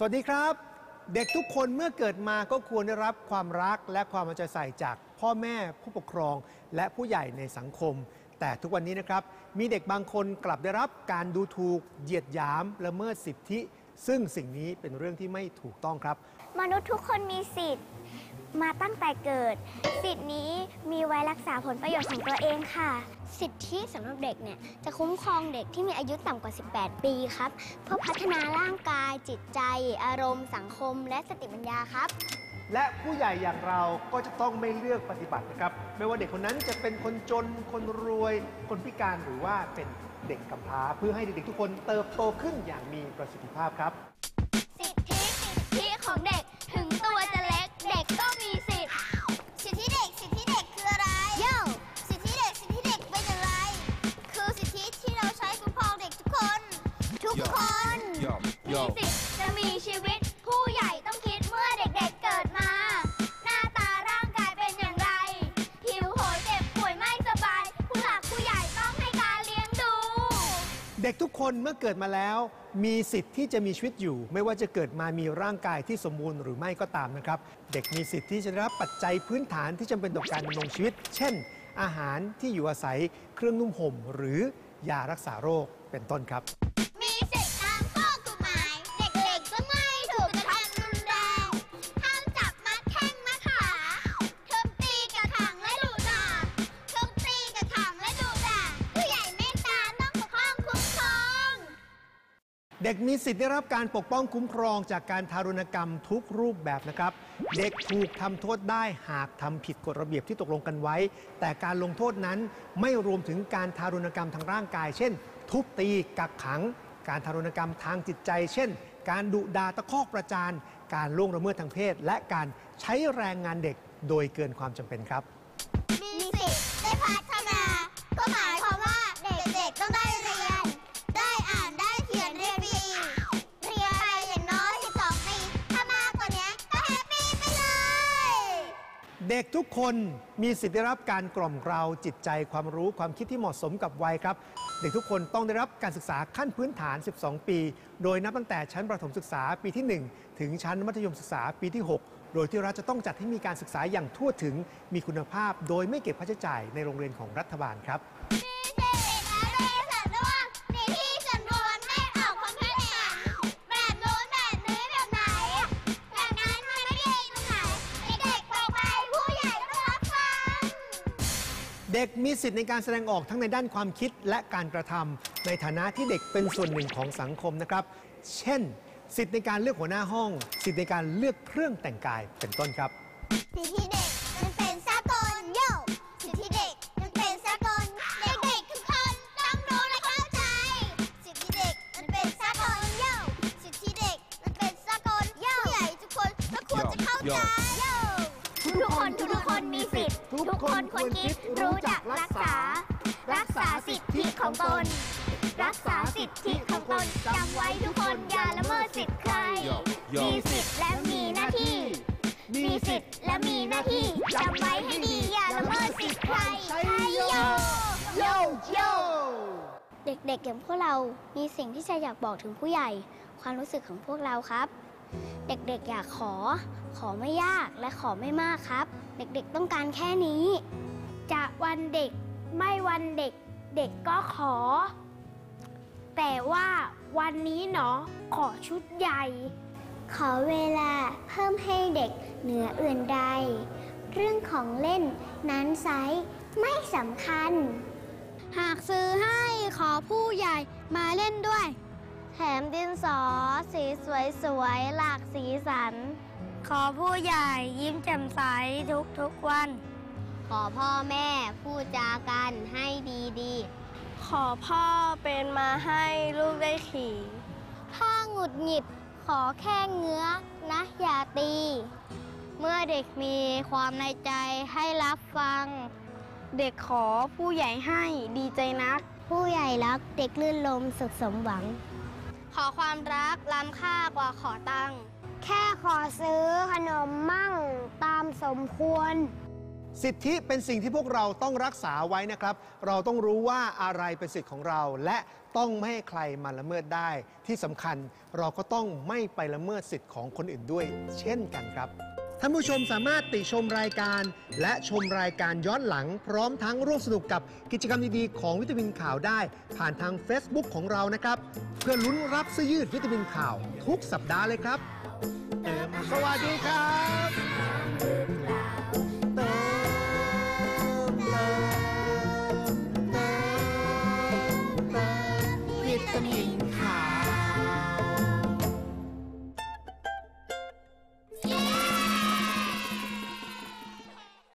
สวัสดีครับ เด็กทุกคนเมื่อเกิดมาก็ควรได้รับความรักและความเอาใจใส่จากพ่อแม่ผู้ปกครอง และผู้ใหญ่ในสังคม แต่ทุกวันนี้นะครับ มีเด็กบางคนกลับได้รับการดูถูกเหยียดหยามละเมิดสิทธิ ซึ่งสิ่งนี้เป็นเรื่องที่ไม่ถูกต้องครับ มนุษย์ทุกคนมีสิทธิ์ มาตั้งแต่เกิด สิทธินี้มีไว้รักษาผลประโยชน์ของตัวเองค่ะ สิทธิสำหรับเด็กเนี่ยจะคุ้มครองเด็กที่มีอายุต่ำกว่า 18 ปีครับ เพื่อพัฒนาร่างกาย จิตใจ อารมณ์ สังคม และสติปัญญาครับ และผู้ใหญ่อย่างเราก็จะต้องไม่เลือกปฏิบัตินะครับ ไม่ว่าเด็กคนนั้นจะเป็นคนจน คนรวย คนพิการหรือว่าเป็นเด็กกำพร้าเพื่อให้เด็กๆทุกคนเติบโตขึ้นอย่างมีประสิทธิภาพครับ สิทธิสิทธิของเด็ก ด็กทุกคนเมื่อเกิดมาแล้ว มีสิทธิ์ที่จะมีชีวิตอยู่ ไม่ว่าจะเกิดมามีร่างกายที่สมบูรณ์หรือไม่ก็ตามนะครับ เด็กมีสิทธิ์ที่จะได้รับปัจจัยพื้นฐานที่จำเป็นต่อการดำรงชีวิต เช่น อาหารที่อยู่อาศัยเครื่องนุ่มห่ม หรือยารักษาโรคเป็นต้นครับ เด็กมีสิทธิ์ได้รับการปกป้องคุ้มครองจากการทารุณกรรมทุกรูปแบบนะครับ เด็กถูกทำโทษได้หากทำผิดกฎระเบียบที่ตกลงกันไว้ แต่การลงโทษนั้นไม่รวมถึงการทารุณกรรมทางร่างกาย เช่น ทุบตีกักขัง การทารุณกรรมทางจิตใจ เช่น การดุดาตะคอกประจาน การล่วงละเมิดทางเพศ และการใช้แรงงานเด็กโดยเกินความจำเป็นครับ ด็กทุกคนมีสิทธิ์ได้รับการกล่อมเกลาจิตใจความรู้ความคิดที่เหมาะสมกับวัยครับ เด็กทุกคนต้องได้รับการศึกษาขั้นพื้นฐาน 12 ปี โดยนับตั้งแต่ชั้นประถมศึกษาปีที่ 1 ถึงชั้นมัธยมศึกษาปีที่ 6 โดยที่รัฐจะต้องจัดให้มีการศึกษาอย่างทั่วถึงมีคุณภาพ โดยไม่เก็บค่าใช้จ่ายในโรงเรียนของรัฐบาลครับ เด็กมีสิทธิ์ในการแสดงออกทั้งในด้านความคิดและการกระทำในฐานะที่เด็กเป็นส่วนหนึ่งของสังคมนะครับ เช่น สิทธิ์ในการเลือกหัวหน้าห้อง สิทธิ์ในการเลือกเครื่องแต่งกายเป็นต้นครับสิทธิเด็กมันเป็นสากลโยสิทธิเด็กมันเป็นสากลเด็กๆทุกคนต้องรู้และเข้าใจ สิทธิเด็กมันเป็นสากลโยสิทธิเด็กมันเป็นสากลโยผู้ใหญ่ทุกคนก็ควรจะเข้าใจโยทุกคนทุกคนมีสิทธิ์ทุก คนควรคิดรู้จักรักษา รักษาสิทธิของตน รักษาสิทธิของตนจำไว้ทุกคนอย่าละเมิดสิทธิ์ใคร Yo, yo. มีสิทธิ์และมีหน้าที่ มีสิทธิ์และมีหน้าที่จำไว้ให้ดีอย่าละเมิดสิทธิ์ใครใช่โยโยโยเด็กๆอย่างพวกเรา มีสิ่งที่จะอยากบอกถึงผู้ใหญ่ ความรู้สึกของพวกเราครับ เด็กๆอยากขอ ขอไม่ยากและขอไม่มากครับ เด็กๆต้องการแค่นี้ จะวันเด็กไม่วันเด็ก เด็กก็ขอ แต่ว่าวันนี้เนาะขอชุดใหญ่ ขอเวลาเพิ่มให้เด็กเหนืออื่นใด เรื่องของเล่นนั้นไซส์ไม่สำคัญ หากซื้อให้ขอผู้ใหญ่มาเล่นด้วย แถมดินสอ สีสวยๆ หลากสีสัน ขอผู้ใหญ่ยิ้มแจ่มใสทุกๆวัน ขอพ่อแม่พูดจากันให้ดีๆ ขอพ่อเป็นมาให้ลูกได้ขี่ ถ้าหงุดหงิดขอแค่เงื้อนะอย่าตี เมื่อเด็กมีความในใจให้รับฟัง เด็กขอผู้ใหญ่ให้ดีใจนัก ผู้ใหญ่รักเด็กลื่นลมสุขสมหวังข อความรักล้ำค่ากว่าขอตังค์แค่ขอซื้อขนมมั่งตามสมควร สิทธิเป็นสิ่งที่พวกเราต้องรักษาไว้นะครับ เราต้องรู้ว่าอะไรเป็นสิทธิของเรา และต้องไม่ให้ใครมาละเมิดได้ ที่สำคัญเราก็ต้องไม่ไปละเมิดสิทธิของคนอื่นด้วย เช่นกันครับ ท่านผู้ชมสามารถติชมรายการ และชมรายการย้อนหลัง พร้อมทั้งร่วมสนุกกับกิจกรรมดีๆของวิตามินข่าวได้ ผ่านทาง Facebook ของเรานะครับ เพื่อลุ้นรับเสื้อยืดวิตามินข่าว ทุกสัปดาห์เลยครับ สวัสดีครับ